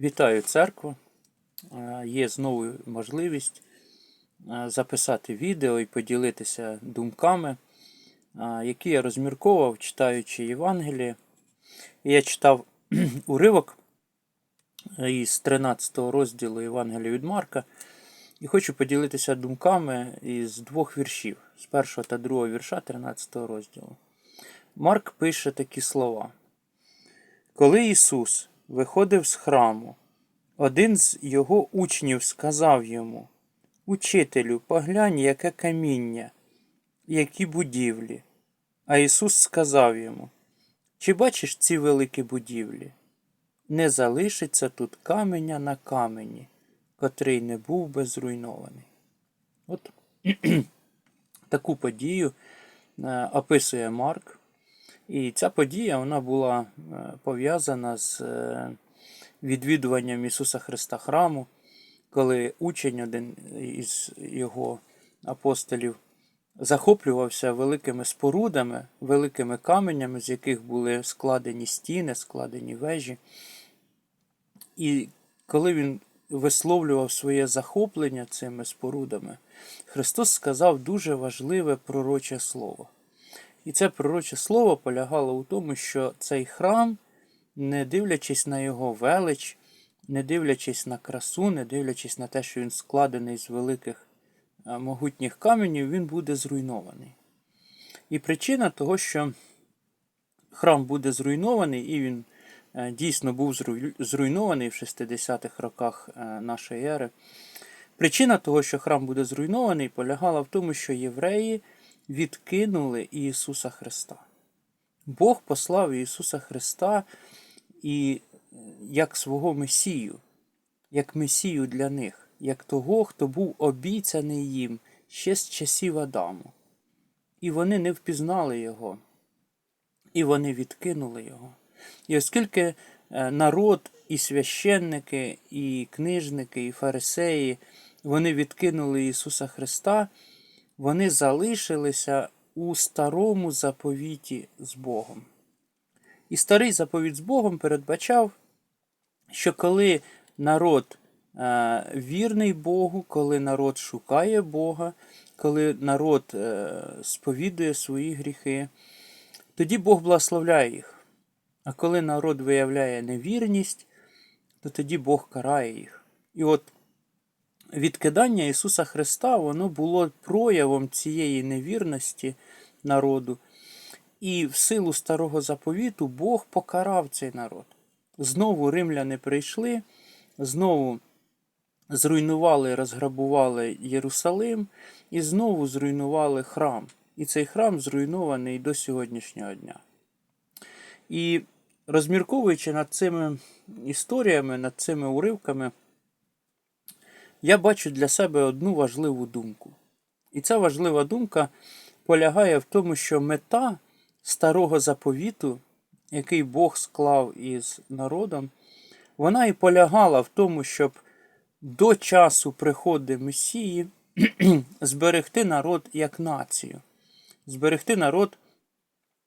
Вітаю церкву. Е, Є знову можливість е, записати відео і поділитися думками, е, які я розмірковував, читаючи Євангеліє. Я читав уривок із 13 розділу Євангелія від Марка. І хочу поділитися думками із двох віршів, з першого та другого вірша 13 розділу. Марк пише такі слова. Коли Ісус виходив з храму, один з його учнів сказав йому Учителю, поглянь, яке каміння, які будівлі. А Ісус сказав йому Чи бачиш ці великі будівлі? Не залишиться тут каменя на камені, котрий не був би зруйнований. От таку подію е, описує Марк. І ця подія вона була е, пов'язана з е, відвідуванням Ісуса Христа храму, коли учень, один із його апостолів, захоплювався великими спорудами, великими каменями, з яких були складені стіни, складені вежі. І коли він висловлював своє захоплення цими спорудами, Христос сказав дуже важливе пророче слово. І це пророче слово полягало у тому, що цей храм, не дивлячись на його велич, не дивлячись на красу, не дивлячись на те, що він складений з великих е, могутніх каменів, він буде зруйнований. І причина того, що храм буде зруйнований, і він е, дійсно був зруйнований в 60-х роках е, нашої ери. Причина того, що храм буде зруйнований, полягала в тому, що євреї відкинули Ісуса Христа. Бог послав Ісуса Христа і е, як свого Месію, як Месію для них, як того, хто був обіцяний їм ще з часів Адаму. І вони не впізнали Його, і вони відкинули Його. І оскільки е, народ, і священники, і книжники, і фарисеї, вони відкинули Ісуса Христа, вони залишилися у старому заповіті з Богом. І старий заповіт з Богом передбачав, що коли народ е, вірний Богу, коли народ шукає Бога, коли народ е, сповідує свої гріхи, тоді Бог благословляє їх. А коли народ виявляє невірність, то тоді Бог карає їх. І от відкидання Ісуса Христа, воно було проявом цієї невірності народу. І в силу старого заповіту Бог покарав цей народ. Знову римляни прийшли, знову зруйнували, розграбували Єрусалим і знову зруйнували храм. І цей храм зруйнований до сьогоднішнього дня. І розмірковуючи над цими історіями, над цими уривками, я бачу для себе одну важливу думку. І ця важлива думка полягає в тому, що мета старого заповіту, який Бог склав із народом, вона і полягала в тому, щоб до часу приходу Месії зберегти народ як націю, зберегти народ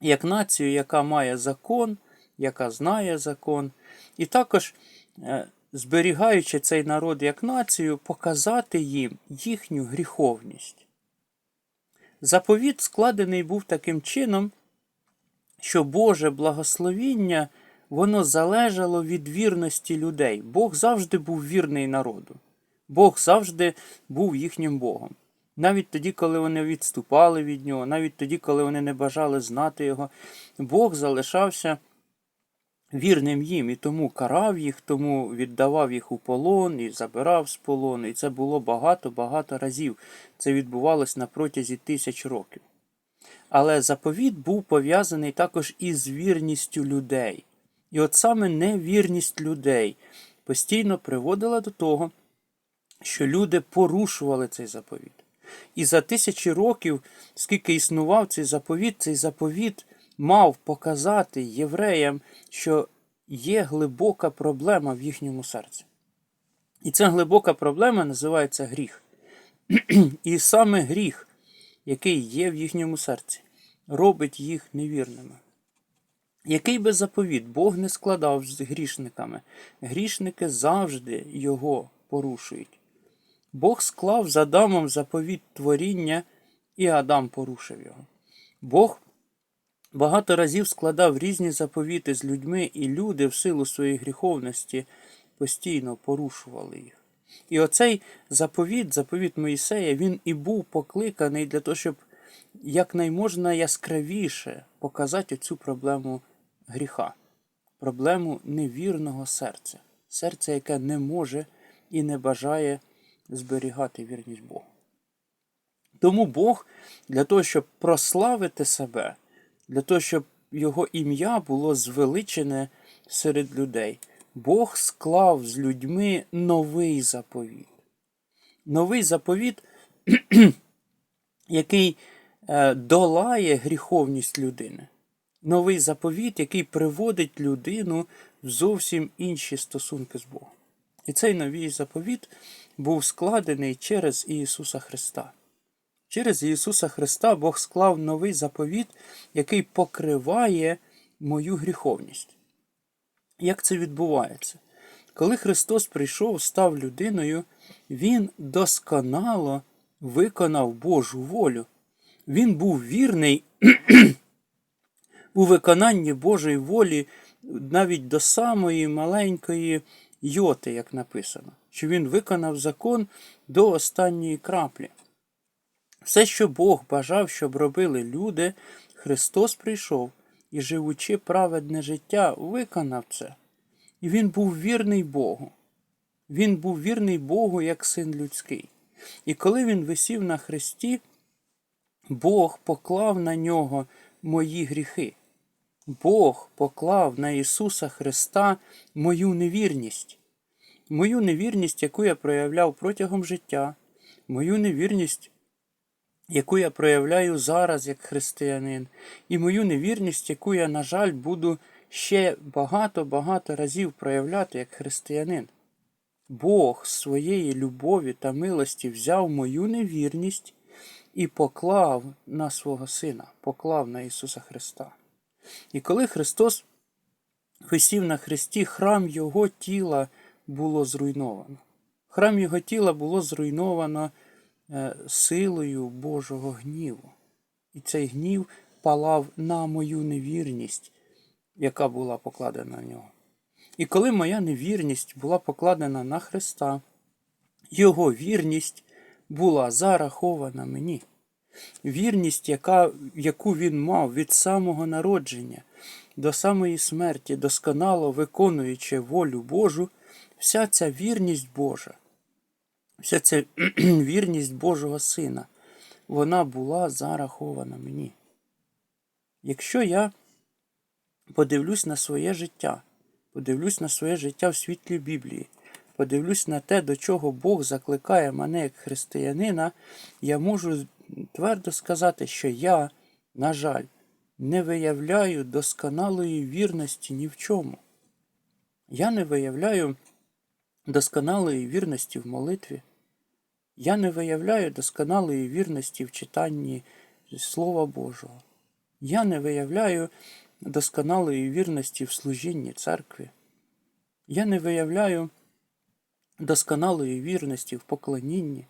як націю, яка має закон, яка знає закон, і також, е, зберігаючи цей народ як націю, показати їм їхню гріховність. Заповіт складений був таким чином, що Боже благословіння воно залежало від вірності людей. Бог завжди був вірний народу. Бог завжди був їхнім Богом. Навіть тоді, коли вони відступали від нього, навіть тоді, коли вони не бажали знати його, Бог залишався вірним їм і тому карав їх, тому віддавав їх у полон і забирав з полону. І це було багато-багато разів. Це відбувалось на протязі тисяч років. Але заповіт був пов'язаний також із вірністю людей. І от саме невірність людей постійно приводила до того, що люди порушували цей заповіт. І за тисячі років, скільки існував цей заповіт, цей заповіт мав показати євреям, що є глибока проблема в їхньому серці. І ця глибока проблема називається гріх. І саме гріх, який є в їхньому серці, робить їх невірними. Який би заповіт Бог не складав з грішниками, грішники завжди його порушують. Бог склав з Адамом заповіт творіння, і Адам порушив його. Бог багато разів складав різні заповіти з людьми, і люди в силу своєї гріховності постійно порушували їх. І оцей заповіт, заповіт Моїсея, він і був покликаний для того, щоб якнайможна яскравіше показати цю проблему гріха, проблему невірного серця, серця, яке не може і не бажає зберігати вірність Богу. Тому Бог для того, щоб прославити себе, для того, щоб його ім'я було звеличене серед людей, Бог склав з людьми новий заповіт. Новий заповіт, який е, долає гріховність людини. Новий заповіт, який приводить людину в зовсім інші стосунки з Богом. І цей новий заповіт був складений через Ісуса Христа. Через Ісуса Христа Бог склав новий заповіт, який покриває мою гріховність. Як це відбувається? Коли Христос прийшов, став людиною, Він досконало виконав Божу волю. Він був вірний у виконанні Божої волі навіть до самої маленької йоти, як написано, що він виконав закон до останньої краплі. Все, що Бог бажав, щоб робили люди, Христос прийшов і, живучи праведне життя, виконав це. І Він був вірний Богу. Він був вірний Богу як син людський. І коли він висів на хресті, Бог поклав на нього мої гріхи. Бог поклав на Ісуса Христа мою невірність, мою невірність, яку я проявляв протягом життя, мою невірність, яку я проявляю зараз як християнин, і мою невірність, яку я, на жаль, буду ще багато-багато разів проявляти як християнин. Бог своєї любові та милості взяв мою невірність і поклав на свого Сина, поклав на Ісуса Христа. І коли Христос висів на хресті, храм Його тіла було зруйновано. Храм Його тіла було зруйновано силою Божого гніву. І цей гнів палав на мою невірність, яка була покладена на нього. І коли моя невірність була покладена на Христа, Його вірність була зарахована мені. Вірність, яка, яку він мав від самого народження до самої смерті, досконало виконуючи волю Божу, вся ця вірність Божа, вся ця вірність Божого Сина, вона була зарахована мені. Якщо я подивлюсь на своє життя, подивлюсь на своє життя в світлі Біблії, подивлюсь на те, до чого Бог закликає мене як християнина, я можу твердо сказати, що я, на жаль, не виявляю досконалої вірності ні в чому. Я не виявляю досконалої вірності в молитві. Я не виявляю досконалої вірності в читанні Слова Божого. Я не виявляю досконалої вірності в служінні церкві. Я не виявляю досконалої вірності в поклонінні.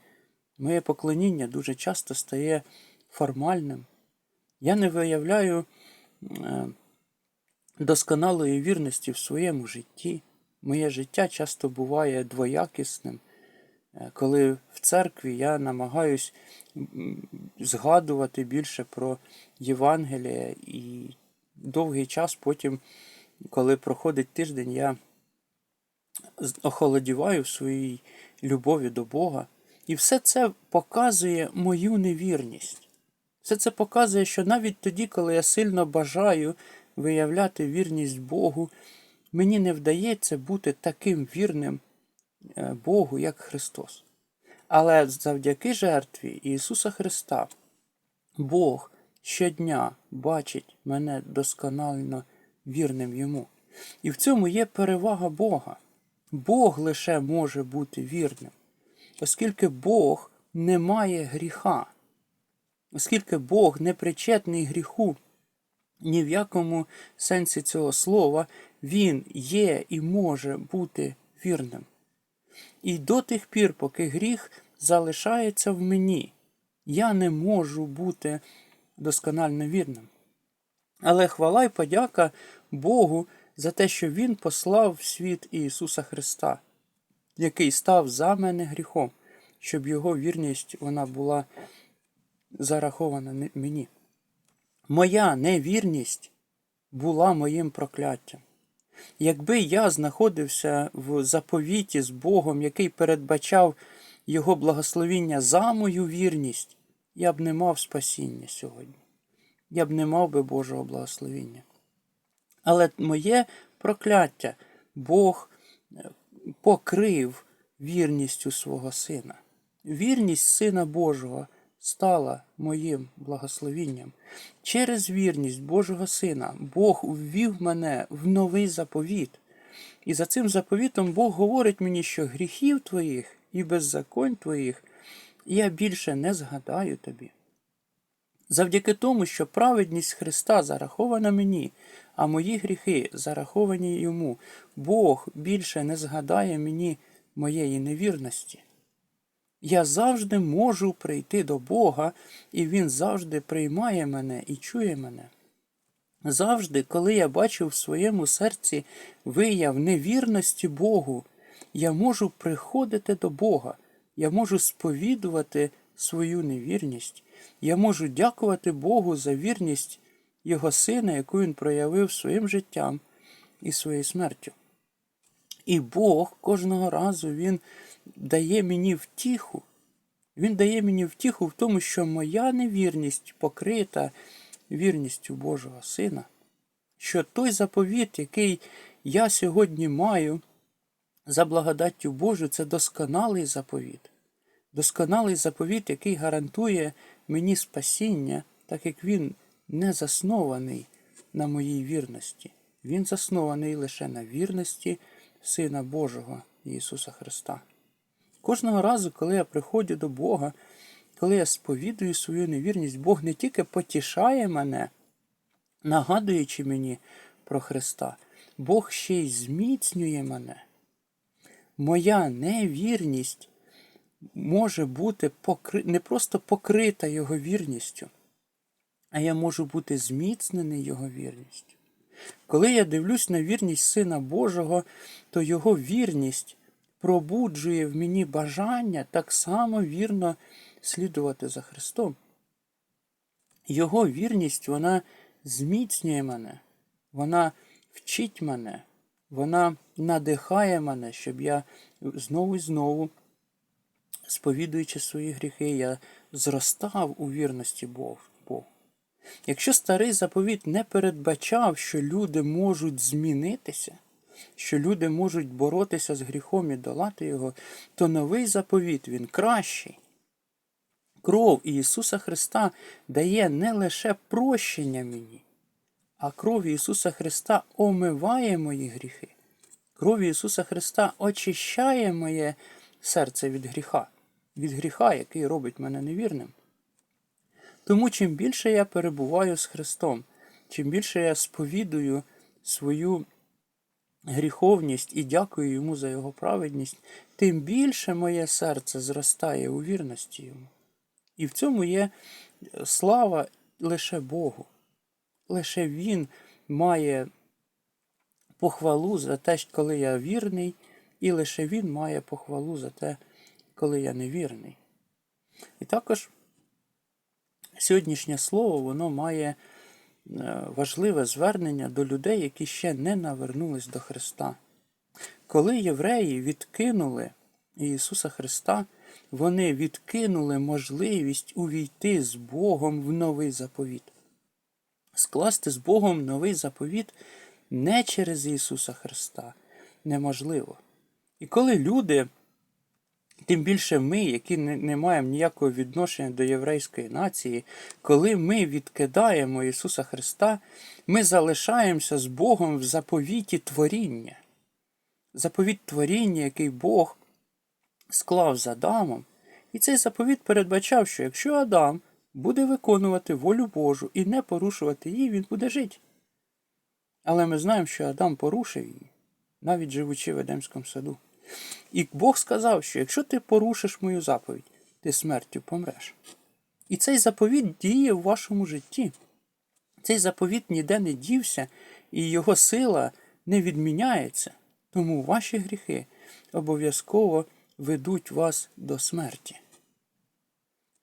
Моє поклоніння дуже часто стає формальним. Я не виявляю е, досконалої вірності в своєму житті. Моє життя часто буває двоякісним, е, коли в церкві я намагаюсь згадувати більше про Євангеліє, і довгий час потім, коли проходить тиждень, я охолодіваю в своїй любові до Бога. І все це показує мою невірність. Все це показує, що навіть тоді, коли я сильно бажаю виявляти вірність Богу, мені не вдається бути таким вірним е, Богу, як Христос. Але завдяки жертві Ісуса Христа, Бог щодня бачить мене досконально вірним Йому. І в цьому є перевага Бога. Бог лише може бути вірним оскільки Бог не має гріха, оскільки Бог не причетний гріху, ні в якому сенсі цього слова він є і може бути вірним. І до тих пір, поки гріх залишається в мені, я не можу бути досконально вірним. Але хвала й подяка Богу за те, що Він послав в світ Ісуса Христа, який став за мене гріхом, щоб Його вірність вона була зарахована мені. Моя невірність була моїм прокляттям. Якби я знаходився в заповіті з Богом, який передбачав Його благословіння за мою вірність, я б не мав спасіння сьогодні. Я б не мав би Божого благословіння. Але моє прокляття Бог е, покрив вірністю свого сина. Вірність Сина Божого стала моїм благословінням. Через вірність Божого Сина Бог ввів мене в новий заповіт. І за цим заповітом Бог говорить мені, що гріхів твоїх і беззаконь твоїх я більше не згадаю тобі. Завдяки тому, що праведність Христа зарахована мені, а мої гріхи зараховані йому, Бог більше не згадає мені моєї невірності. Я завжди можу прийти до Бога, і Він завжди приймає мене і чує мене. Завжди, коли я бачу в своєму серці вияв невірності Богу, я можу приходити до Бога, я можу сповідувати свою невірність, я можу дякувати Богу за вірність Його Сина, яку Він проявив своїм життям і своєю смертю. І Бог кожного разу Він дає мені втіху. Він дає мені втіху в тому, що моя невірність покрита вірністю Божого Сина, що той заповіт, який я сьогодні маю за благодаттю Божу, це досконалий заповіт. Досконалий заповіт, який гарантує мені спасіння, так як він не заснований на моїй вірності. Він заснований лише на вірності Сина Божого Ісуса Христа. Кожного разу, коли я приходжу до Бога, коли я сповідую свою невірність, Бог не тільки потішає мене, нагадуючи мені про Христа, Бог ще й зміцнює мене. Моя невірність може бути покри... не просто покрита Його вірністю, а я можу бути зміцнений Його вірністю. Коли я дивлюсь на вірність Сина Божого, то Його вірність пробуджує в мені бажання так само вірно слідувати за Христом. Його вірність вона зміцнює мене, вона вчить мене, вона надихає мене, щоб я знову і знову, сповідуючи свої гріхи, я зростав у вірності Богу. Якщо старий заповіт не передбачав, що люди можуть змінитися, що люди можуть боротися з гріхом і долати його, то новий заповіт він кращий. Кров Ісуса Христа дає не лише прощення мені, а кров Ісуса Христа омиває мої гріхи. Кров Ісуса Христа очищає моє серце від гріха, від гріха, який робить мене невірним. Тому чим більше я перебуваю з Христом, чим більше я сповідую свою гріховність і дякую йому за його праведність, тим більше моє серце зростає у вірності йому. І в цьому є слава лише Богу. Лише Він має похвалу за те, коли я вірний, і лише Він має похвалу за те, коли я невірний. І також сьогоднішнє слово воно має важливе звернення до людей, які ще не навернулись до Христа. Коли євреї відкинули Ісуса Христа, вони відкинули можливість увійти з Богом в новий заповіт. Скласти з Богом новий заповіт не через Ісуса Христа неможливо. І коли люди, тим більше ми, які не, маємо ніякого відношення до єврейської нації, коли ми відкидаємо Ісуса Христа, ми залишаємося з Богом в заповіті творіння. Заповіт творіння, який Бог склав з Адамом. І цей заповіт передбачав, що якщо Адам буде виконувати волю Божу і не порушувати її, він буде жити. Але ми знаємо, що Адам порушив її, навіть живучи в Едемському саду. І Бог сказав, що якщо ти порушиш мою заповідь, ти смертю помреш. І цей заповіт діє в вашому житті. Цей заповіт ніде не дівся, і його сила не відміняється. Тому ваші гріхи обов'язково ведуть вас до смерті.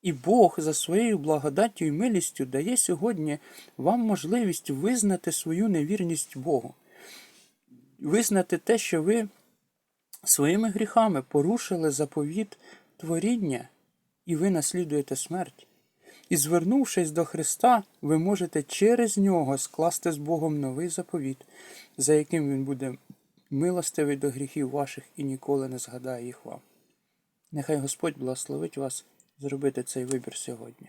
І Бог за своєю благодаттю і милістю дає сьогодні вам можливість визнати свою невірність Богу, визнати те, що ви своїми гріхами порушили заповіт творіння, і ви наслідуєте смерть. І звернувшись до Христа, ви можете через нього скласти з Богом новий заповіт, за яким Він буде милостивий до гріхів ваших і ніколи не згадає їх вам. Нехай Господь благословить вас зробити цей вибір сьогодні.